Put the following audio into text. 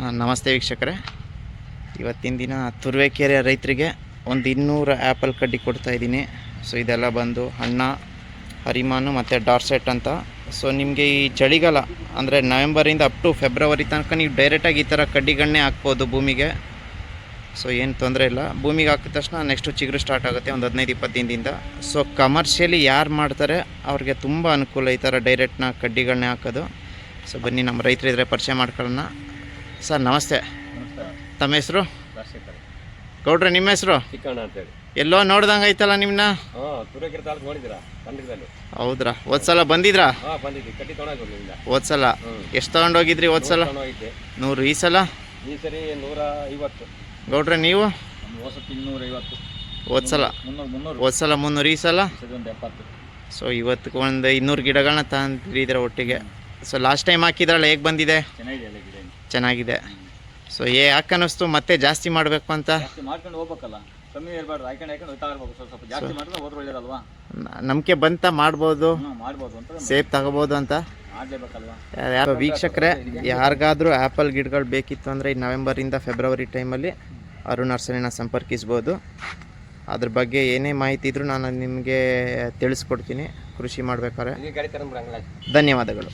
ನಮಸ್ತೆ ವೀಕ್ಷಕರೇ. ಇವತ್ತಿನ ದಿನ ತುರುವೇಕೆರೆ ರೈತರಿಗೆ ಒಂದು ಇನ್ನೂರು ಆ್ಯಪಲ್ ಕಡ್ಡಿ ಕೊಡ್ತಾ ಇದ್ದೀನಿ. ಸೊ, ಇದೆಲ್ಲ ಬಂದು ಹಣ್ಣ, ಹರಿಮಾನು ಮತ್ತು ಡಾರ್ಸೆಟ್ ಅಂತ. ಸೊ, ನಿಮಗೆ ಈ ಚಳಿಗಾಲ ಅಂದರೆ ನವೆಂಬರಿಂದ ಅಪ್ ಟು ಫೆಬ್ರವರಿ ತನಕ ನೀವು ಡೈರೆಕ್ಟಾಗಿ ಈ ಥರ ಕಡ್ಡಿಗಳನ್ನೇ ಹಾಕ್ಬೋದು ಭೂಮಿಗೆ. ಸೊ, ಏನು ತೊಂದರೆ ಇಲ್ಲ. ಭೂಮಿಗೆ ಹಾಕಿದ ತಕ್ಷಣ ನೆಕ್ಸ್ಟು ಚಿಗುರು ಸ್ಟಾರ್ಟ್ ಆಗುತ್ತೆ ಒಂದು ಹದಿನೈದು, ಇಪ್ಪತ್ತು ದಿನದಿಂದ. ಸೊ ಕಮರ್ಷಿಯಲಿ ಯಾರು ಮಾಡ್ತಾರೆ ಅವ್ರಿಗೆ ತುಂಬ ಅನುಕೂಲ ಈ ಥರ ಡೈರೆಕ್ಟ್ನ ಕಡ್ಡಿಗಳನ್ನೇ ಹಾಕೋದು. ಸೊ, ಬನ್ನಿ ನಮ್ಮ ರೈತರಿದ್ರೆ ಪರಿಚಯ ಮಾಡ್ಕೊಳ್ಳೋಣ. ಸರ್ ನಮಸ್ತೆ. ನಮಸ್ಕಾರ ತಮ್ಮ ಹೆಸರು? ರಾಜಶೇಖರ್ ಗೌಡ್ರೆ ನಿಮ್ಮ ಹೆಸರು? ಚಿಕ್ಕಣ್ಣ ಅಂತೇಳಿ. ಎಲ್ಲೋ ನೋಡ್ದಂಗೆ ಐತಲ್ಲ ನಿಮ್ಮನ್ನ ಹಾಂ ತುರುವೇಕೆರೆ ತಾಲೂಕು ನೋಡಿದ್ದೀರಾ? ಕನ್ನಡದಲ್ಲಿ ಹೌದ್ರಾ? ಹೋದ್ಸಲ ಬಂದಿದ್ರಾ? ಹಾಂ ಬಂದಿದ್ದೆ ಕಟ್ಟಿ ತೊಗೊಂಡು ನಿಮ್ಮಿಂದ ಹೋದ್ಸಲ? ಎಷ್ಟು ತಗೊಂಡೋಗಿದ್ರಿ ಹೋದ್ಸಲ? ಹೋಗಿದ್ದೆ ನೂರು ಈ ಸಲ? ಈ ಸರಿ ನೂರ ಐವತ್ತು. ಗೌಡ್ರೆ ನೀವು? ಹೊಸತ್ತು ಇನ್ನೂರ ಐವತ್ತು. ಹೋದ್ಸಲ? ಮುನ್ನೂರು ಮುನ್ನೂರು ಹೋದ್ಸಲ ಮುನ್ನೂರು ಈ ಸಲ? ಸರಿ ಒಂದು ಎಪ್ಪತ್ತು. ಸೊ ಇವತ್ತಿಗೆ ಒಂದು ಇನ್ನೂರು ಗಿಡಗಳನ್ನ ತಂದಿದ್ರೆ ಒಟ್ಟಿಗೆ? ಸೊ ಲಾಸ್ಟ್ ಟೈಮ್ ಹಾಕಿದ್ರಲ್ಲ ಹೇಗೆ ಬಂದಿದೆ? ಚೆನ್ನಾಗಿದೆ ಸೊ ಏ ಯಾಕೆ ಅನ್ನಿಸ್ತು ಮತ್ತೆ ಜಾಸ್ತಿ ಮಾಡಬೇಕು ಅಂತ? ಮಾಡ್ಕೊಂಡು ಹೋಗ್ಬೇಕಲ್ಲ. ಕಮ್ಮಿ ಇರಬಾರ್ದು ಹಾಕೊಂಡು ಹಾಕೊಂಡು ಹೋಗ್ತಾ ಇರ್ಬೇಕು. ಸ್ವಲ್ಪ ಸ್ವಲ್ಪ ಜಾಸ್ತಿ ಮಾಡಿದ್ರೆ ಹೋದ್ರೆ ಒಳ್ಳೇದಲ್ವಾ? ನಂಬಿಕೆ ಬಂತ ಮಾಡ್ಬೋದು? ಹ್ಞೂ ಮಾಡ್ಬೋದು ಅಂತ ಸೇಫ್ ತಗೋಬೋದು ಅಂತ? ವೀಕ್ಷಕರೇ ಯಾರಿಗಾದ್ರೂ ಆ್ಯಪಲ್ ಗಿಡಗಳು ಬೇಕಿತ್ತು ಅಂದರೆ ಈ ನವೆಂಬರಿಂದ ಫೆಬ್ರವರಿ ಟೈಮಲ್ಲಿ ಅರುಣ್ ನರ್ಸರಿನ ಸಂಪರ್ಕಿಸ್ಬೋದು. ಅದ್ರ ಬಗ್ಗೆ ಏನೇ ಮಾಹಿತಿ ಇದ್ರೂ ನಾನು ನಿಮಗೆ ತಿಳಿಸ್ಕೊಡ್ತೀನಿ. ಕೃಷಿ ಮಾಡ್ಬೇಕಾದ್ರೆ. ಧನ್ಯವಾದಗಳು.